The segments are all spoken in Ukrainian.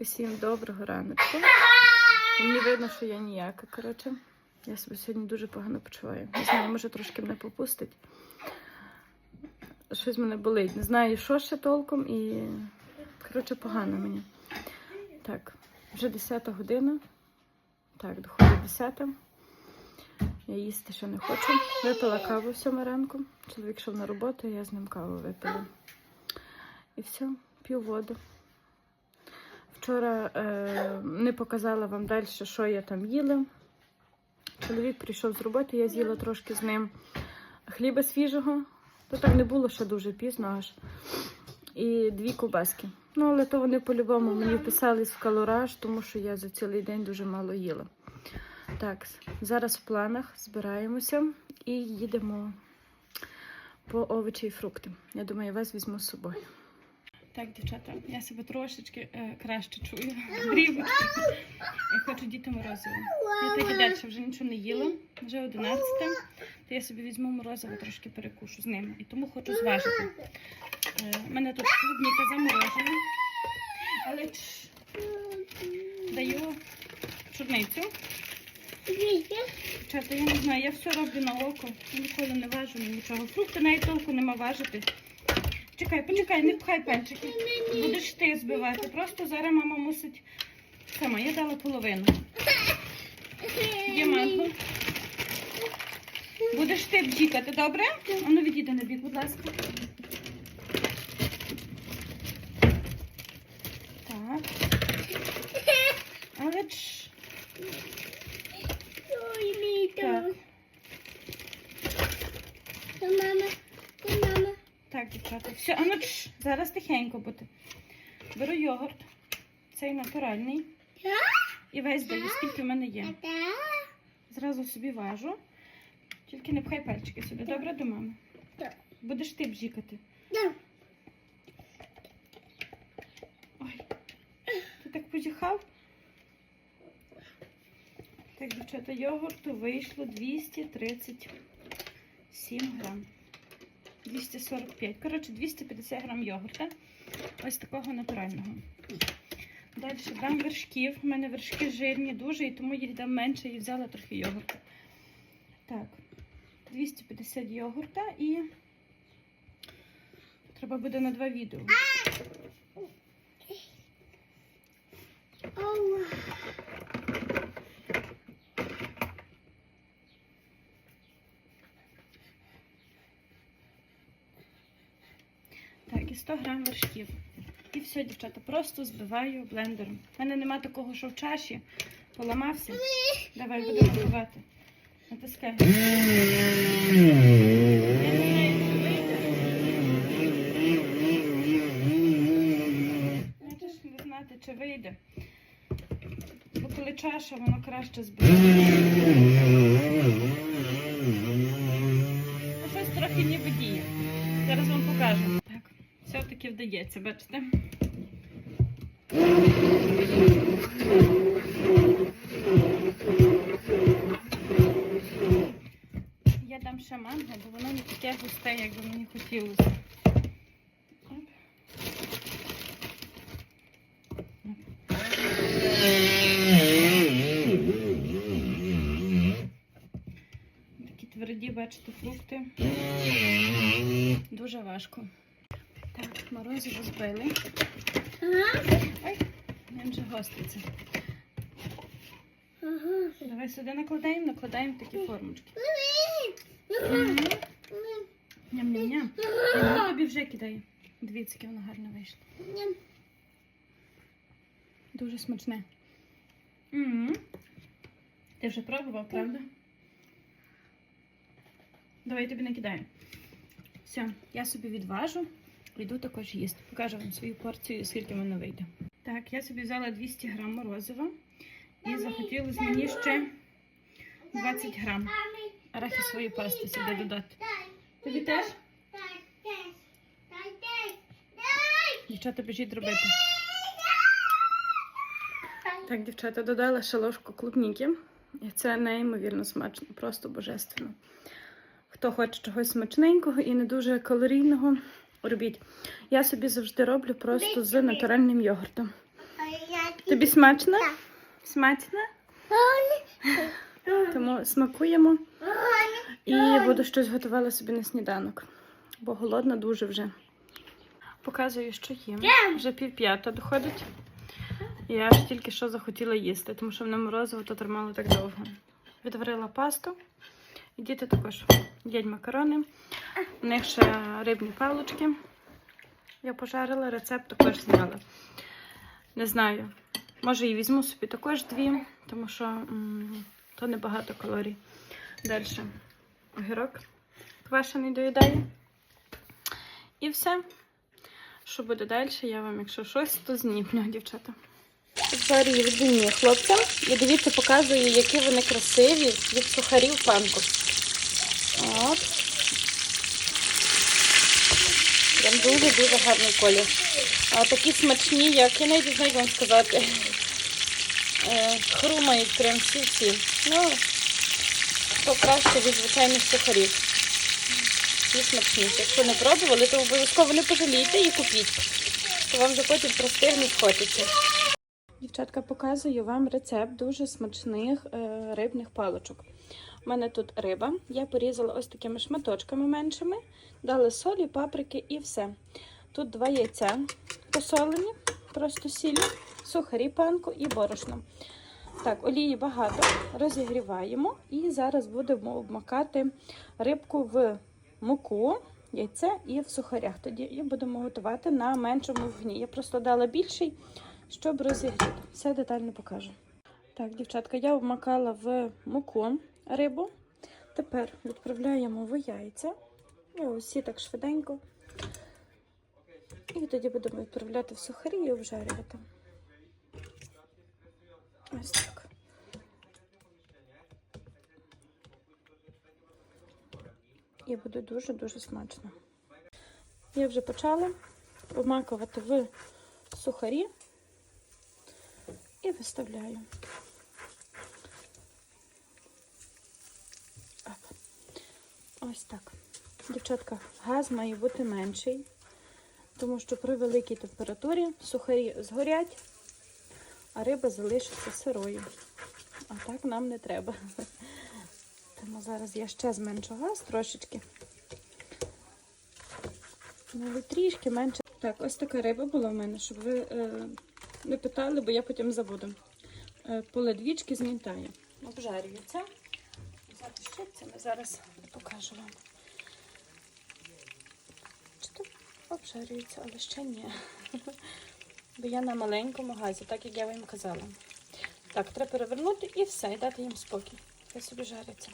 Усім доброго раночку. Мені видно, що я ніяка. Коротше, я себе сьогодні дуже погано почуваю. Не знаю, може трошки мене попустить. Щось мене болить. Не знаю, що ще толком, і коротше, погано мені. Так, вже 10 година. Так, доходить 10. Я їсти ще не хочу. Випила каву в сьому ранку. Чоловік йшов на роботу, я з ним каву випила. І все, п'ю воду. Вчора е, не показала вам далі, що я там їла. Чоловік прийшов з роботи, я з'їла трошки з ним хліба свіжого. То так не було ще дуже пізно аж. І дві ковбаски. Ну, але то вони по-любому мені вписались в калораж, тому що я за цілий день дуже мало їла. Так, зараз в планах збираємося і їдемо по овочі і фрукти. Я думаю, я вас візьму з собою. Так, дівчата, я себе трошечки е, краще чую. Я хочу діти морозиво. Я так і далі вже нічого не їла, вже 11. То я собі візьму морозиво, трошки перекушу з ними. І тому хочу зважити. Е, У мене тут клубніка заморожена. Але даю чорницю. Дівчата, я не знаю, я все роблю на око. Я ніколи не важу нічого. Фрукти навіть толку нема важити. Чекай, почекай, не пхай пальчики. Будеш ти збивати. Просто зараз мама мусить. Сама, я дала половину. Манго. Будеш ти бджікати, добре? Ану відійди на бік, будь ласка. Так. Але ж. Так. Так, дівчата. Все, а ну чш, зараз тихенько буде. Беру йогурт. Цей натуральний. І весь даю, скільки в мене є. Зразу собі важу. Тільки не пхай пальчики сюди. Добре до мами? Будеш ти бжікати. Ой. Ти так позіхав? Так, дівчата, йогурту вийшло 237 грам. 245. Коротше, 250 грам йогурта. Ось такого натурального. Далі дам вершків. У мене вершки жирні дуже, і тому їх дам менше і взяла трохи йогурта. Так, 250 йогурта і треба буде на два відео. І 100 грам вершків. І все, дівчата, просто збиваю блендером. У мене нема такого, що в чаші поламався. Давай, будемо збивати. Натискай. Не. Знати, чи вийде. Бо коли чаша, воно краще збиває. Ну, Щось трохи ніби діє. Зараз вам покажу. Вдається, бачите? Я дам ще манго, бо воно не таке густе, як би мені хотілося. Такі тверді, бачите, фрукти. Дуже важко. Морозиво збили. Ой, він вже гоститься. Давай сюди накладаємо, накладаємо такі формочки. Мгм. Ням-ням-ням. Я тобі вже кидаю. Дивіться, яке воно гарно вийшло. Дуже смачне. Мгм. Ти вже пробував, правда? Давай я тобі накидаю. Все, я собі відважу. Йду також їсти. Покажу вам свою порцію, скільки в мене вийде. Так, я собі взяла 200 грам морозива. І захотілося мені ще 20 грам арахісової пасти сюди додати. Тобі теж? Дівчата, біжіть робити. Так, дівчата, додала ще ложку клубніки. І це неймовірно смачно, просто божественно. Хто хоче чогось смачненького і не дуже калорійного, робіть. Я собі завжди роблю просто з натуральним йогуртом. Тобі смачно? Смачно? Тому смакуємо. І буду щось готувала собі на сніданок, бо голодна дуже вже. Показую, що їм. Вже пів п'ята доходить. Я ж тільки що захотіла їсти, тому що мене морозиво то тримало так довго. Відварила пасту. Діти також їдять макарони. У них ще рибні палочки. Я пожарила, рецепт також зняла. Не знаю. Може і візьму собі також дві, тому що м, то небагато калорій. Далі. Огірок квашений доїдаю. І все. Що буде далі, я вам, якщо щось, то знімлю, дівчата. Зварю віддані хлопцям. І дивіться, показую, які вони красиві від сухарів панку. От. Прям дуже-дуже гарний колір. А такі смачні, як я навіть знаю вам сказати. Хрумають прям всі-всі. Ну, то краще від звичайних сухарів. Ті смачніші. Якщо не пробували, то обов'язково не пожалійте і купіть. То вам вже потім простигнуть хочеться. Дівчатка, показую вам рецепт дуже смачних е, рибних паличок. У мене тут риба. Я порізала ось такими шматочками меншими, дала солі, паприки і все. Тут два яйця посолені, просто сіллю, сухарі панку і борошно. Так, олії багато, розігріваємо і зараз будемо обмакати рибку в муку, яйце і в сухарях. Тоді і будемо готувати на меншому вогні. Я просто дала більший, щоб розігріти. Все детально покажу. Так, дівчатка, я обмакала в муку рибу. Тепер відправляємо в яйця. І усі так швиденько. І тоді будемо відправляти в сухарі і обжарювати. Ось так. І буде дуже-дуже смачно. Я вже почала обмакувати в сухарі і виставляю. Ось так. Дівчатка, газ має бути менший, тому що при великій температурі сухарі згорять, а риба залишиться сирою. А так нам не треба. Тому зараз я ще зменшу газ трошечки. Навіть трішки менше. Так, ось така риба була в мене, щоб ви е, не питали, бо я потім забуду. Е, поледвічки змінтаю. Обжарюється. Взяти щипцями, зараз покажу вам. Чи то обжарюється, але ще ні. Бо я на маленькому газі, так як я вам казала. Так, треба перевернути і все, і дати їм спокій. Хай собі жаряться.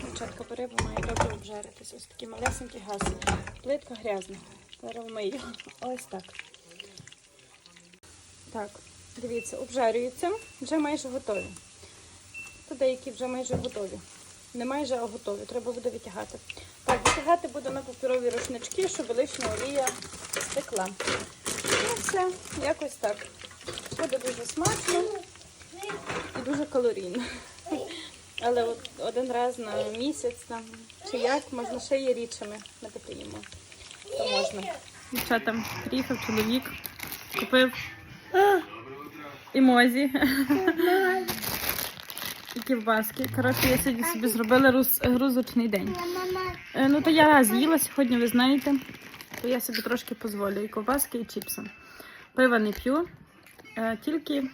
Дівчатка по рибу має добре обжаритися. Ось такий малесенький газ. Плитка грязна. Зараз вмию. Ось так. Так, дивіться, обжарюється. Вже майже готові. Тут деякі вже майже готові. Не майже, а готові. Треба буде витягати. Так, витягати буду на паперові рушнички, щоб лишня олія стекла. І все, якось так. Буде дуже смачно і дуже калорійно. Але от один раз на місяць там чи як можна ще є рідшими на їмо. То можна. Дівчата, приїхав чоловік, купив і мозі. І ківбаски. Коротше, я сьогодні собі зробила грузочний день. Е, Ну, то я раз їла сьогодні, ви знаєте, то я собі трошки дозволю і ковбаски, і чіпси. Пива не п'ю, е, тільки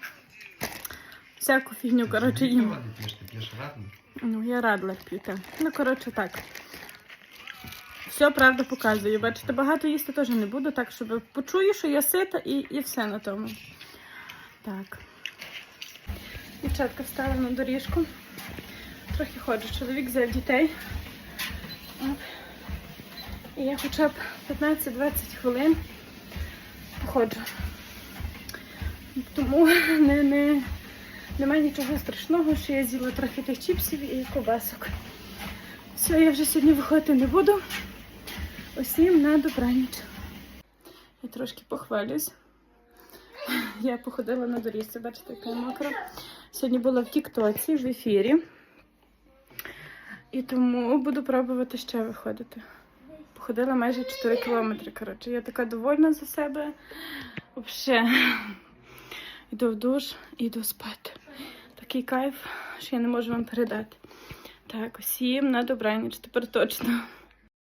всяку фігню, коротше, їм. Ну, я радлер п'ю, так. Ну, коротше, так. Все правда показую. Бачите, багато їсти теж не буду, так, щоб почую, що я сита і, і все на тому. Так. Дівчатка встала на доріжку. Трохи ходжу. Чоловік взяв дітей. І я хоча б 15-20 хвилин походжу. Тому не, не, немає нічого страшного, що я з'їла трохи тих чіпсів і ковбасок. Все, я вже сьогодні виходити не буду. Усім на добраніч. Я трошки похвалюсь. Я походила на доріжці, бачите, яка мокра. Сьогодні була в Тіктоці в ефірі. І тому буду пробувати ще виходити. Походила майже 4 кілометри. Коротше, я така довольна за себе. Взагалі. йду в душ і йду спати. Такий кайф, що я не можу вам передати. Так, усім на добраніч, тепер точно.